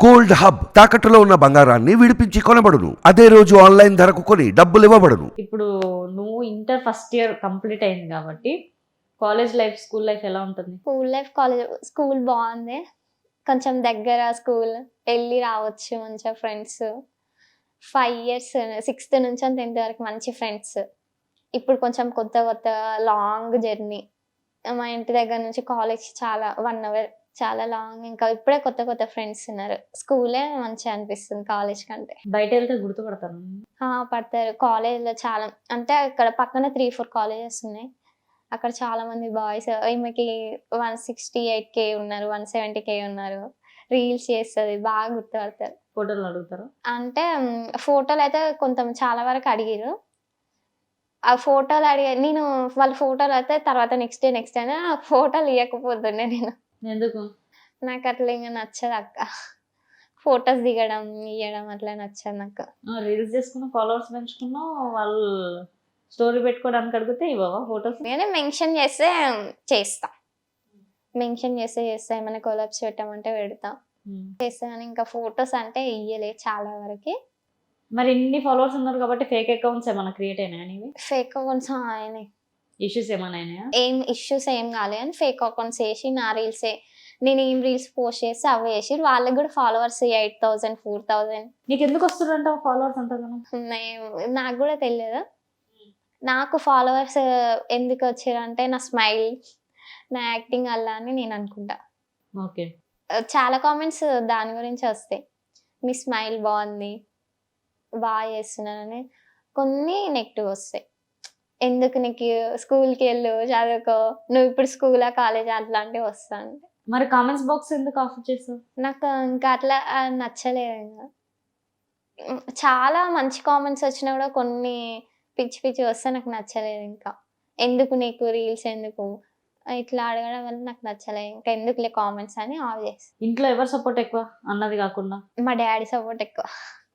Gold hub తాకట్టులో ఉన్న బంగారాన్ని విడిపించి కొనబడును. అదే రోజు ఆన్లైన్ ధరకు కొని డబ్బులు ఇవ్వబడును. ఇప్పుడు నువ్వు ఇంటర్ ఫస్ట్ ఇయర్ కంప్లీట్ అయింది కాబట్టి కాలేజ్ లైఫ్ స్కూల్ లైఫ్ ఎలా ఉంటుంది? స్కూల్ లైఫ్ కాలేజ్ స్కూల్ బాగుంది. కొంచెం దగ్గర స్కూల్ వెళ్ళి రావచ్చు మంచిగా ఫ్రెండ్స్. ఫైవ్ ఇయర్స్ సిక్స్త్ నుంచి టెన్త్ వరకు మంచి ఫ్రెండ్స్. ఇప్పుడు కొంచెం కొత్త కొత్త లాంగ్ జర్నీ మా ఇంటి దగ్గర నుంచి కాలేజ్ చాలా వన్ అవర్ చాలా లాంగ్. ఇంకా ఇప్పుడే కొత్త కొత్త ఫ్రెండ్స్ ఉన్నారు. స్కూలే మంచిగా అనిపిస్తుంది కాలేజ్ కంటే. బయట వెళ్తే గుర్తుపడతాను ఆ, పడతారు. కాలేజ్లో చాలా అంటే అక్కడ పక్కన త్రీ ఫోర్ కాలేజెస్ ఉన్నాయి. అక్కడ చాలా మంది బాయ్స్. ఈమెకి వన్ సిక్స్టీ ఎయిట్ కే ఉన్నారు వన్ సెవెంటీ కే ఉన్నారు. రీల్స్ చేస్తుంది బాగా గుర్తుపడతారు. ఫోటోలు అడుగుతారు? అంటే ఫోటోలు అయితే కొంత చాలా వరకు అడిగారు ఆ ఫోటోలు అడిగా నేను వాళ్ళ ఫోటోలు అయితే తర్వాత నెక్స్ట్ డే నెక్స్ట్ డే ఆ ఫోటోలు ఇవ్వకపోతుండే నేను. ఎందుకు? నాకు అట్లా ఇంకా నచ్చదు అక్క. ఫొటోస్ దిగడం ఇవ్వడం అట్లా నచ్చదు నాకు. రీల్స్ చేసుకున్న ఫాలోవర్స్ పెంచుకున్నావు వాళ్ళు స్టోరీ పెట్టుకోవడానికి అడిగితే ఇవ్వవా ఫొటోస్? నేను మెన్షన్ చేస్తే చేస్తా. మెన్షన్ చేస్తే చేస్తా ఏమైనా కొలాబ్స్ పెట్టామంటే పెడతా. చేస్తా కానీ ఇంకా ఫొటోస్ అంటే ఇయ్యలే చాలా వరకు. మరి ఇన్ని ఫాలోవర్స్ ఉన్నారు కాబట్టి ఫేక్ అకౌంట్స్ ఏమైనా క్రియేట్ అయినాయా ఫేక్ అకౌంట్స్ అయినాయి. ఇష్యూస్ ఏమైనా ఏం ఇష్యూస్ ఏం కాలే అని ఫేక్ అకౌంట్స్ వేసి నా రీల్సే నేను ఏం రీల్స్ పోస్ట్ చేస్తే అవి వేసి వాళ్ళకి కూడా followers eight thousand four thousand నీకు ఎందుకు వస్తుందంట ఫాలోవర్స్ అంతగానో నాకు కూడా తెలియదు నాకు ఫాలోవర్స్ ఎందుకు వచ్చారంటే నా స్మైల్ నా యాక్టింగ్ వల్ల అని నేను అనుకుంటా. ఓకే. చాలా కామెంట్స్ దాని గురించి వస్తాయి. మీ స్మైల్ బాగుంది బాగా చేస్తున్నానని కొన్ని నెగిటివ్ వస్తాయి. ఎందుకు నీకు స్కూల్కి వెళ్ళు చదువుకో నువ్వు ఇప్పుడు స్కూలా కాలేజ్ అట్లాంటివి వస్తాను మరి కామెంట్స్ బాక్స్ ఎందుకు ఆఫర్ చేస్తావు నాకు ఇంకా అట్లా నచ్చలేదు. ఇంకా చాలా మంచి కామెంట్స్ వచ్చినా కూడా కొన్ని పిచ్చి పిచ్చి వస్తే నాకు నచ్చలేదు ఇంకా. ఎందుకు నీకు రీల్స్ ఎందుకు? ఇట్లా అడగడం వల్ల నాకు నచ్చలేదు. ఇంకా ఎందుకులే కామెంట్స్ అని ఆఫ్ చేసి. ఇంట్లో ఎవరు సపోర్ట్ ఎక్కువ? అన్నది కాకుండా. మా డాడీ సపోర్ట్ ఎక్కువ.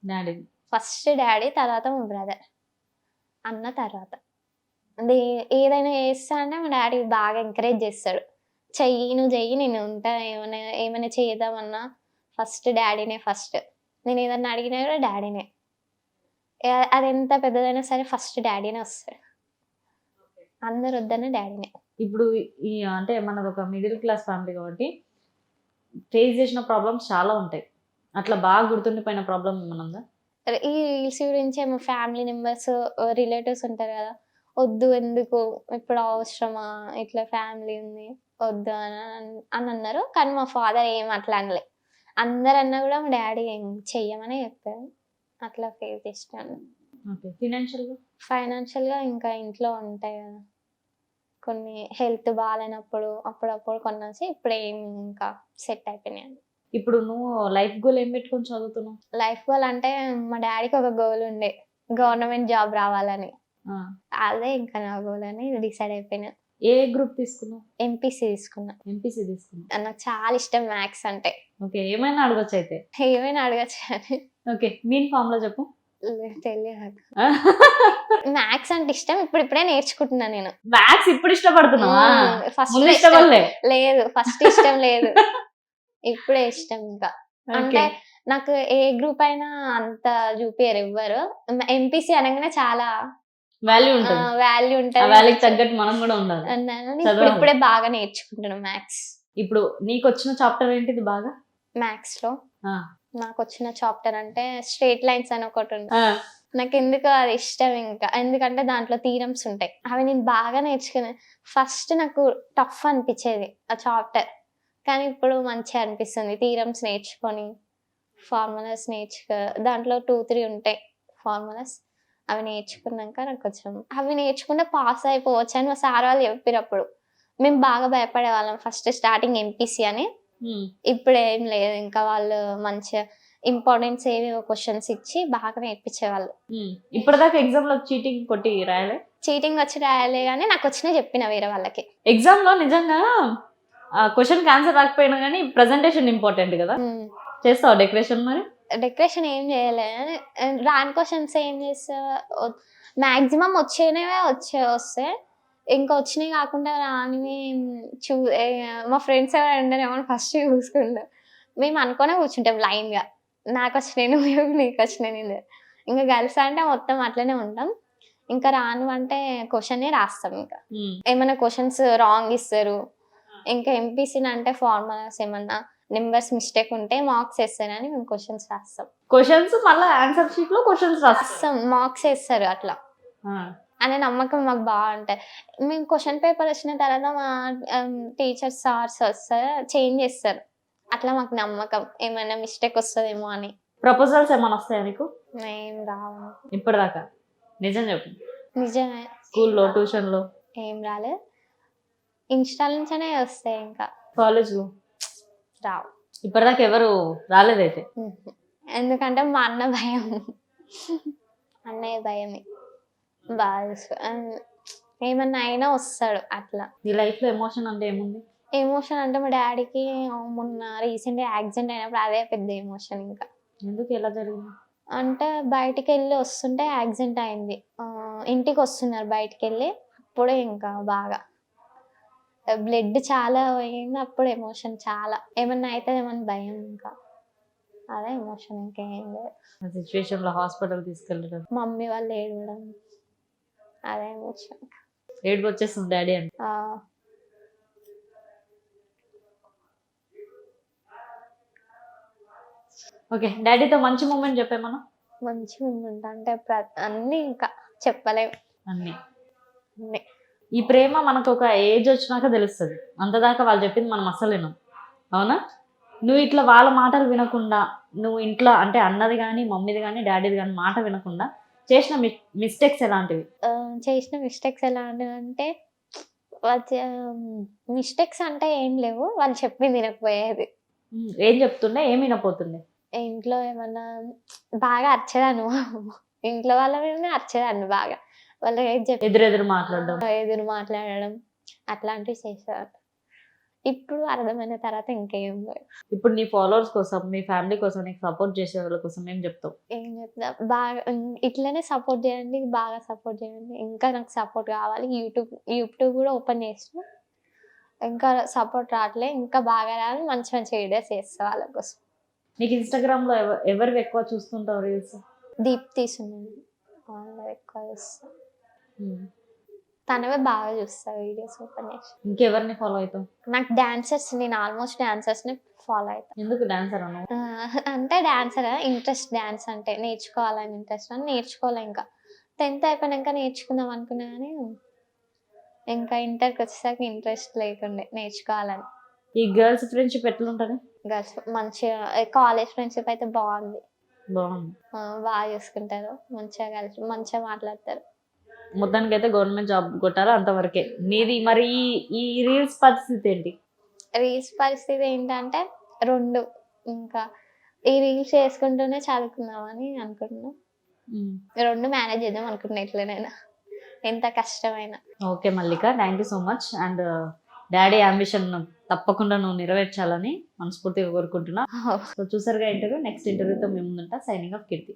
డాడీ. ఫస్ట్ డాడీ తర్వాత మా బ్రదర్. అన్న తర్వాత. ఏదైనా చేస్తా అంటే మా డాడీ బాగా ఎంకరేజ్ చేస్తాడు. చెయ్యి నువ్వు చెయ్యి నేను ఉంటా ఏమైనా ఏమైనా చేద్దామన్నా ఫస్ట్ డాడీనే ఫస్ట్. నేను ఏదన్నా అడిగినా కూడా డాడీనే. ఏ- అది ఎంత పెద్దదైనా సరే ఫస్ట్ డాడీనే వస్తాడు. అందరు వద్దన్న డాడీనే. ఇప్పుడు ఈ అంటే మనది ఒక మిడిల్ క్లాస్ ఫ్యామిలీ కాబట్టి ఫేస్ చేసిన ప్రాబ్లమ్స్ చాలా ఉంటాయి. అట్లా బాగా గుర్తుండిపోయిన ప్రాబ్లం ఏమైనా ఉందా? అరే, ఈ రీల్స్ గురించి మా ఫ్యామిలీ మెంబర్స్ రిలేటివ్స్ ఉంటారు కదా. వద్దు ఎందుకు? ఇప్పుడు అవసరమా? ఇట్లా ఫ్యామిలీ ఉంది వద్దు అని అన్- అని అన్నారు. కానీ మా ఫాదర్ ఏం అట్లా అనలే. అందరు అన్నా కూడా మా డాడీ ఏం చెయ్యమని చెప్పారు. అట్లా ఫేస్ చేసినాను. ఓకే. ఫినాన్షియల్గా ఫైనాన్షియల్గా ఇంకా ఇంట్లో ఉంటాయి కదా. కొన్ని హెల్త్ బాగాలేనప్పుడు అప్పుడప్పుడు కొనేసి ఇప్పుడు ఏం ఇంకా సెట్ అయిపోయినాయి ఇప్పుడు నువ్వు లైఫ్ గోల్ ఏం పెట్టుకొని చదువుతున్నావు? లైఫ్ గోల్ అంటే మా డాడీకి ఒక గోల్ ఉండే. గవర్నమెంట్ జాబ్ రావాలని. అదే ఇంకా నా గోల్ అని డిసైడ్ అయిపోయినా. ఏ గ్రూప్ తీసుకున్నావు? ఎంపీసీ తీసుకున్నా. ఎంపీసీ తీసుకున్నావు. నాకు చాలా ఇష్టం మ్యాథ్స్ అంటే. ఓకే ఏమైనా అడగచ్చు అయితే. ఏమైనా అడగచ్చు కానీ ఓకే మీన్ ఫామ్లో చెప్పు. తెలియదు మ్యాథ్స్ అంటే ఇష్టం ఇప్పుడు ఇప్పుడే నేర్చుకుంటున్నా నేను. మ్యాథ్స్ ఇప్పుడు ఇష్టపడుతున్నావా? ఫస్ట్ ఇష్టపడలే. లేదు ఫస్ట్ ఇష్టం లేదు. ఇప్పుడే ఇష్టం ఇంకా. అంటే నాకు ఏ గ్రూప్ అయినా అంత చూపియరు ఎవ్వరు. ఎంపీసీ అనగానే చాలా వాల్యూ ఉంటుంది. వాల్యూ ఉంటుంది. వాల్యూకి తగ్గట్టు మనం కూడా ఉండాలి. ఇప్పుడు బాగా నేర్చుకుంటున్నాను మ్యాథ్స్ ఇప్పుడు నీకు వచ్చిన చాప్టర్ ఏంటిది బాగా? మ్యాథ్స్లో. నాకు వచ్చిన చాప్టర్ అంటే స్ట్రేట్ లైన్స్ అని ఒకటి ఉంది. నాకు ఎందుకు అది ఇష్టం ఇంకా. ఎందుకంటే దాంట్లో థీరమ్స్ ఉంటాయి. అవి నేను బాగా నేర్చుకున్నాను ఫస్ట్ నాకు టఫ్ అనిపించేది ఆ చాప్టర్ కానీ ఇప్పుడు మంచిగా అనిపిస్తుంది. థీరమ్స్ నేర్చుకొని ఫార్ములాస్ నేర్చుకో దాంట్లో టూ త్రీ ఉంటాయి ఫార్ములాస్ అవి నేర్చుకున్నాక నాకు కొంచెం అవి నేర్చుకుంటే పాస్ అయిపోవచ్చు అని మా సార్ వాళ్ళు చెప్పినప్పుడు. మేము బాగా భయపడే వాళ్ళం ఫస్ట్ స్టార్టింగ్ ఎంపీసీ అని. ఇప్పుడు ఏం లేదు ఇంకా వాళ్ళు మంచిగా ఇంపార్టెన్స్ ఏవేవో క్వశ్చన్స్ ఇచ్చి బాగా నేర్పించేవాళ్ళు. ఉమ్. ఇప్పటిదాకా ఎగ్జామ్లో చీటింగ్ కొట్టి రాయలే? చీటింగ్ వచ్చి రాయాలి కానీ నాకు వచ్చిన చెప్పిన వేరే వాళ్ళకి. ఎగ్జామ్లో నిజంగా క్వశ్చన్ ఆన్సర్ రాకపోయినా కానీ ప్రజెంటేషన్ ఇంపార్టెంట్ కదా? చేస్తావా డెకరేషన్ మరి? డెకరేషన్ ఏం చేయలే. రాని క్వశ్చన్స్ ఏం చేస్తా మాక్సిమం వచ్చేనవే వచ్చే వస్తే ఇంకా వచ్చినాయి కాకుండా రానివి చూ మా ఫ్రెండ్స్ ఎవరు ఉండరేమో ఫస్ట్ చూసుకుంటా. మేము అనుకునే కూర్చుంటాం లైన్గా నాకు వచ్చినాయి నీకు వచ్చినాయి ఇంకా గర్ల్స్ అంటే మొత్తం అట్లనే ఉంటాం. ఇంకా రాను అంటే క్వశ్చన్ రాస్తాం ఇంకా. ఏమైనా క్వశ్చన్స్ రాంగ్ ఇస్తారు. ఇంకా ఎంపీసీ అంటే ఫార్ములాస్ ఏమన్నా నెంబర్స్ మిస్టేక్ ఉంటే మార్క్స్ వేస్తారని మేము క్వశ్చన్స్ రాస్తాం. క్వశ్చన్స్ మళ్ళీ ఆన్సర్ షీట్లో క్వశ్చన్స్ రాస్తాం. మార్క్స్ వేస్తారు అట్లా. అనే నమ్మకం మాకు బాగుంటుంది మేము క్వశ్చన్ పేపర్ వచ్చిన తర్వాత మా టీచర్స్ సార్స్ వస్తారు చేంజ్ చేస్తారు. అట్లా మాకు నమ్మకం. ఏమైనా మిస్టేక్ వస్తుందేమో అని. ప్రపోజల్స్ ఏమైనా వస్తాయా నీకు ఏం రావు. ఇప్పటిదాకా. నిజం చెప్పు. నిజమే. స్కూల్లో ట్యూషన్లో ఏం రాలేదు. ఇన్స్టా నుంచనే వస్తాయి ఇంకా. కాలేజ్లో రావు ఇప్పటిదాకా ఎవరు రాలేదైతే ఎందుకంటే మా అన్న భయం. అన్నయ్య భయమే. బాగా ఏమన్నా అయినా వస్తాడు అట్లా. నీ లైఫ్లో ఎమోషన్ అంటే ఏముంది? ఎమోషన్ అంటే మా డాడీకి మొన్న రీసెంట్ యాక్సిడెంట్ అయినప్పుడు అదే పెద్ద ఎమోషన్ ఇంకా. ఎందుకు? ఎలా జరిగింది? అంటే బయటికి వెళ్ళి వస్తుంటే యాక్సిడెంట్ అయింది. ఇంటికి వస్తున్నారు బయటికి వెళ్ళి అప్పుడే ఇంకా బాగా. బ్లడ్ చాలా పోయింది అప్పుడు ఎమోషన్ చాలా. ఏమన్నా అయితే ఏమన్నా భయం ఇంకా. అదే ఎమోషన్ ఇంకేం లేదు. ఆ సిచ్యువేషన్లో హాస్పిటల్ తీసుకెళ్ళడం. మమ్మీ వాళ్ళు ఏడవడం. అదే ఎమోషన్. ఏడుపు వచ్చేస్తుంది డాడీ అంటే. ఓకే డాడీతో మంచి మూమెంట్ చెప్పే మనం? మంచిగా ఉందంట అంటే ప్ర- అన్నీ ఇంకా చెప్పలేము అన్ని. అన్నీ. ఈ ప్రేమ మనకు ఒక ఏజ్ వచ్చినాక తెలుస్తుంది. అంతదాకా వాళ్ళు చెప్పింది మనం అస్సలు వినం. అవునా? నువ్వు ఇట్లా వాళ్ళ మాటలు వినకుండా నువ్వు ఇంట్లో అంటే అన్నది కానీ మమ్మీది కానీ డాడీది కానీ మాట వినకుండా చేసిన మిస్టేక్స్ ఎలాంటివి? చేసిన మిస్టేక్స్ ఎలా అంటే మిస్టేక్స్ అంటే ఏం లేవు. వాళ్ళు చెప్పింది వినకపోయేది. ఏం చెప్తుండే? ఏం వినపోతుండే? ఇంట్లో ఏమన్నా బాగా అరిచేదాన్ని. ఇంట్లో వాళ్ళ మీద అరిచేదాన్ని బాగా. వాళ్ళు ఏం చెప్పి ఎదురెదురు మాట్లాడడం. ఎదురు మాట్లాడడం అట్లాంటివి చేసేవారు ఇప్పుడు అర్థమైన తర్వాత ఇంకేం లేదు. ఇప్పుడు నీ ఫాలోవర్స్ కోసం మీ ఫ్యామిలీ కోసం నీకు సపోర్ట్ చేసే వాళ్ళ కోసం ఏం చెప్తావు? ఏం చెప్తా? బాగా ఇట్లనే సపోర్ట్ చేయండి బాగా సపోర్ట్ చేయండి. ఇంకా నాకు సపోర్ట్ కావాలి. యూట్యూబ్ యూట్యూబ్ కూడా ఓపెన్ చేసిన ఇంకా సపోర్ట్ రావట్లే. ఇంకా బాగా రావాలి మంచి మంచి వీడియోస్ చేస్తా వాళ్ళ కోసం. నీకు ఇన్స్టాగ్రామ్లో ఎవ- ఎవరివి ఎక్కువ చూస్తుంటావు రీల్స్? దీప్ తీసున్నాను వాళ్ళది ఎక్కువ చూస్తా. తనవే బాగా చూస్తా వీడియోస్ ఓపెన్ చేసి ఇంకెవరిని ఫాలో అవుతావు నాకు డాన్సర్స్ నేను ఆల్మోస్ట్ డాన్సర్స్ని ఫాలో అవుతాను ఎందుకు డాన్సర్ అంటే డాన్సర్ ఇంట్రెస్ట్ డాన్స్ అంటే నేర్చుకోవాలని ఇంట్రెస్ట్ అని నేర్చుకోలే ఇంకా. టెన్త్ అయిపోయినాక నేర్చుకుందాం అనుకున్నా కానీ ఇంకా ఇంటర్కి వచ్చేసరికి ఇంట్రెస్ట్ లేకుండే నేర్చుకోవాలని. ఈ గర్ల్స్ ఫ్రెండ్షిప్ ఎట్లుంటది గర్ల్స్ మంచిగా కాలేజ్ ఫ్రెండ్షిప్ అయితే బాగుంది. బాగా చూసుకుంటారు. మంచిగా కలిసి మంచిగా మాట్లాడతారు. మొత్తానికి అయితే గవర్నమెంట్ జాబ్ కొట్టాలి అంతవరకే? నీది మరి ఈ- ఈ రీల్స్ పరిస్థితి ఏంటి? రీల్స్ పరిస్థితి ఏంటంటే రెండు. ఇంకా ఈ రీల్స్ చేసుకుంటూనే చదువుకుందామని అనుకుంటున్నాం. రెండు మేనేజ్ చేద్దాం అనుకుంటున్నా ఎట్లనైనా. ఎంత కష్టమైనా. Okay Mallika thank you so much and daddy ambition తప్పకుండా నువ్వు నెరవేర్చాలని మనస్ఫూర్తిగా కోరుకుంటున్నా. సో చూసారుగా ఇంటర్వ్యూ నెక్స్ట్ ఇంటర్వ్యూతో మేము ముందుంటా. సైనింగ్ ఆఫ్ కీర్తి